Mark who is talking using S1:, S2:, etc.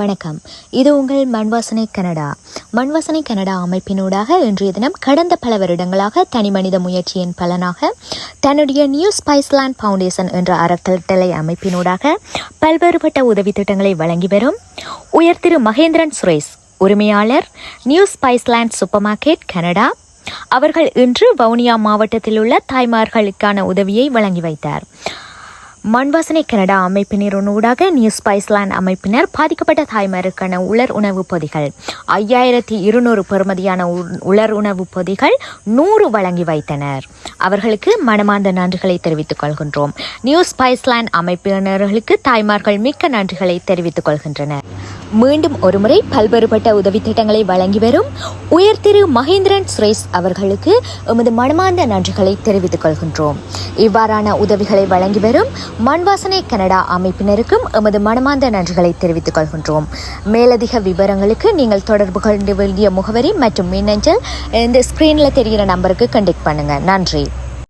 S1: வணக்கம். இது உங்கள் மண்வாசனை கனடா. மண்வாசனை கனடா அமைப்பினூடாக இன்றைய தினம் கடந்த பல வருடங்களாக தனிமனித முயற்சியின் பலனாக தன்னுடைய நியூ ஸ்பைஸ்லாண்ட் ஃபவுண்டேஷன் என்ற அறக்கட்டளை அமைப்பினூடாக பல்வேறுபட்ட உதவி திட்டங்களை வழங்கி வரும் உயர் திரு மகேந்திரன் சுரேஷ் உரிமையாளர் New Spiceland super market Canada. அவர்கள் இன்று வவுனியா மாவட்டத்தில் உள்ள தாய்மார்களுக்கான உதவியை வழங்கி வைத்தார். மண்வாசனை கனடா அமைப்பினூடாக நியூ ஸ்பைஸ்லாண்ட் அமைப்பினர் பாதிக்கப்பட்ட தாய்மாருக்கான உலர் உணவுப் பொதிகள். ஐயாயிரத்தி இருநூறு பெறுமதியான உலர் உணவுப் பொதிகள் நூறு வழங்கி வைத்தனர். அவர்களுக்கு மனமார்ந்த நன்றிகளை தெரிவித்துக் கொள்கின்றோம். நியூ ஸ்பைஸ்லாண்ட் அமைப்பினர்களுக்கு தாய்மார்கள் மிக்க நன்றிகளை தெரிவித்துக் கொள்கின்றனர். மீண்டும் ஒருமுறை பல்வேறுபட்ட உதவி திட்டங்களை வழங்கி வரும் உயர் திரு மகேந்திரன் சுரேஷ் அவர்களுக்கு எமது மனமார்ந்த நன்றிகளை தெரிவித்துக் கொள்கின்றோம். இவ்வாறான உதவிகளை வழங்கி வரும் மண்வாசனை கனடா அமைப்பினருக்கும் எமது மனமார்ந்த நன்றிகளை தெரிவித்துக் கொள்கின்றோம். மேலதிக விவரங்களுக்கு நீங்கள் தொடர்பு கொண்டு வேண்டிய முகவரி மற்றும் மின்னஞ்சல் இந்த ஸ்கிரீனில் தெரிகிற நம்பருக்கு கண்டெக்ட் பண்ணுங்கள் நன்றி.